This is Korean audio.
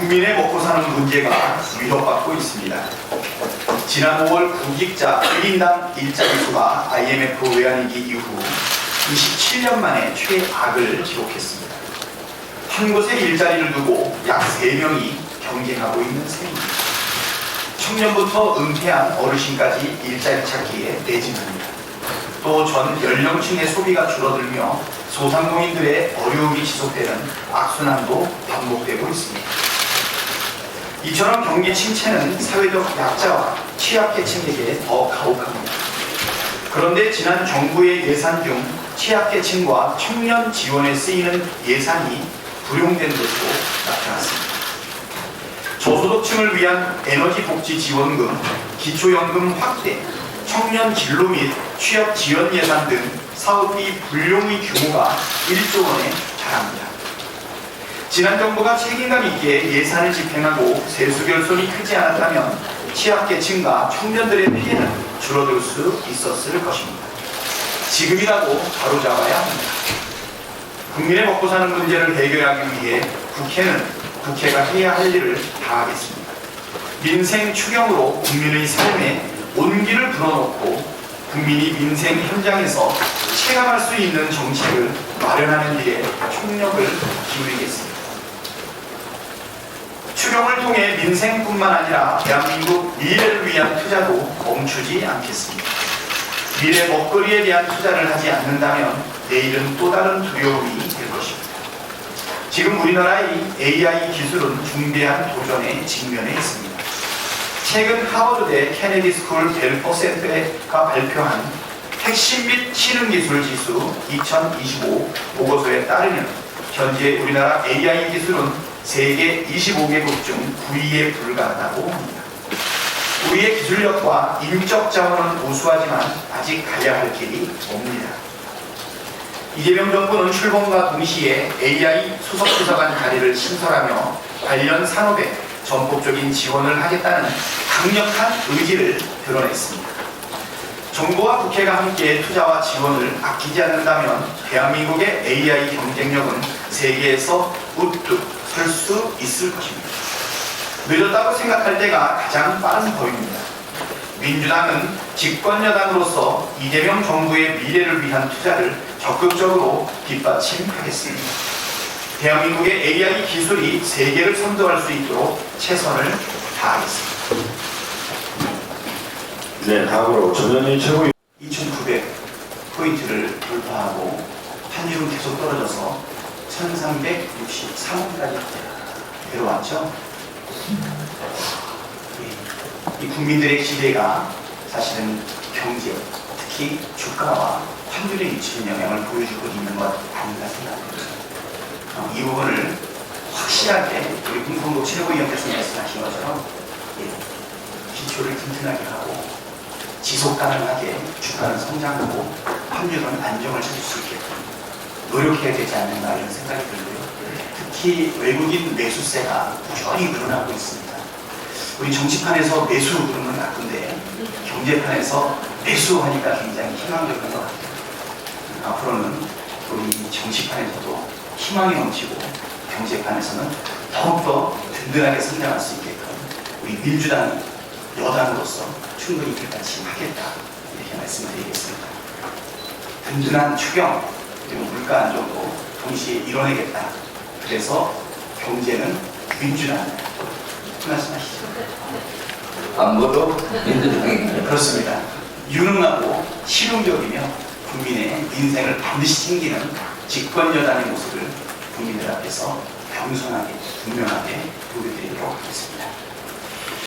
국민의 먹고 사는 문제가 위협받고 있습니다. 지난 5월 구직자 1인당 일자리 수가 IMF 외환위기 이후 27년 만에 최악을 기록했습니다. 한 곳에 일자리를 두고 약 3명이 경쟁하고 있는 셈입니다. 청년부터 은퇴한 어르신까지 일자리 찾기에 내진합니다. 또 전 연령층의 소비가 줄어들며 소상공인들의 어려움이 지속되는 악순환도 반복되고 있습니다. 이처럼 경기 침체는 사회적 약자와 취약계층에게 더 가혹합니다. 그런데 지난 정부의 예산 중 취약계층과 청년 지원에 쓰이는 예산이 불용된 것으로 나타났습니다. 저소득층을 위한 에너지 복지 지원금, 기초연금 확대, 청년 진로 및 취업 지원 예산 등 사업비 불용의 규모가 1조 원에 지난 정부가 책임감 있게 예산을 집행하고 세수 결손이 크지 않았다면 취약계층과 청년들의 피해는 줄어들 수 있었을 것입니다. 지금이라도 바로잡아야 합니다. 국민의 먹고 사는 문제를 해결하기 위해 국회는 국회가 해야 할 일을 다하겠습니다. 민생 추경으로 국민의 삶에 온기를 불어넣고 국민이 민생 현장에서 체감할 수 있는 정책을 마련하는 일에 총력을 기울이겠습니다. 통해 민생뿐만 아니라 대한민국 미래를 위한 투자도 멈추지 않겠습니다. 미래 먹거리에 대한 투자를 하지 않는다면 내일은 또 다른 두려움이 될 것입니다. 지금 우리나라의 AI 기술은 중대한 도전에 직면해 있습니다. 최근 하버드대 케네디 스쿨 델퍼센터가 발표한 핵심 및 신흥 기술 지수 2025 보고서에 따르면 현재 우리나라 AI 기술은 세계 25개국 중 9위에 불과하다고 합니다. 우리의 기술력과 인적 자원은 우수하지만 아직 가야 할 길이 멉니다. 이재명 정부는 출범과 동시에 AI 수석비서관 자리를 신설하며 관련 산업에 전폭적인 지원을 하겠다는 강력한 의지를 드러냈습니다. 정부와 국회가 함께 투자와 지원을 아끼지 않는다면 대한민국의 AI 경쟁력은 세계에서 우뚝 설수 있을 것입니다. 늦었다고 생각할 때가 가장 빠른 법입니다. 민주당은 집권 여당으로서 이재명 정부의 미래를 위한 투자를 적극적으로 뒷받침하겠습니다. 대한민국의 AI 기술이 세계를 선도할 수 있도록 최선을 다하겠습니다. 네, 다음으로 전현희 최고 2,900 포인트를 돌파하고 환율은 계속 떨어져서 1,363원까지 내려왔죠. 이, 이 국민들의 기대가 사실은 경제, 특히 주가와 환율에 미치는 영향을 보여주고 있는 것 아닌가 생각합니다. 어, 이 부분을 확실하게 우리 공동도 최고위원께서 말씀하신 것처럼 예, 기초를 튼튼하게 하고 지속 가능하게 주가는 성장하고 환율은 안정을 찾을 수 있게끔 노력해야 되지 않는가 이런 생각이 들고요. 특히 외국인 매수세가 꾸준히 늘어나고 있습니다. 우리 정치판에서 매수 건 나쁜데 경제판에서 매수하니까 굉장히 희망적인 것 같아요. 앞으로는 우리 정치판에서도 희망이 넘치고 경제판에서는 더욱더 든든하게 성장할 수 있게끔 우리 민주당 여당으로서 충분히 길같이 하겠다 이렇게 말씀드리겠습니다. 든든한 추경 그리고 물가 안정도 동시에 이뤄내겠다. 그래서 경제는 민주당 말씀하시죠. 안보도 민주당이 그렇습니다. 유능하고 실용적이며 국민의 인생을 반드시 챙기는 집권 여당의 모습을 국민들 앞에서 겸손하게 분명하게 보여드리도록 하겠습니다.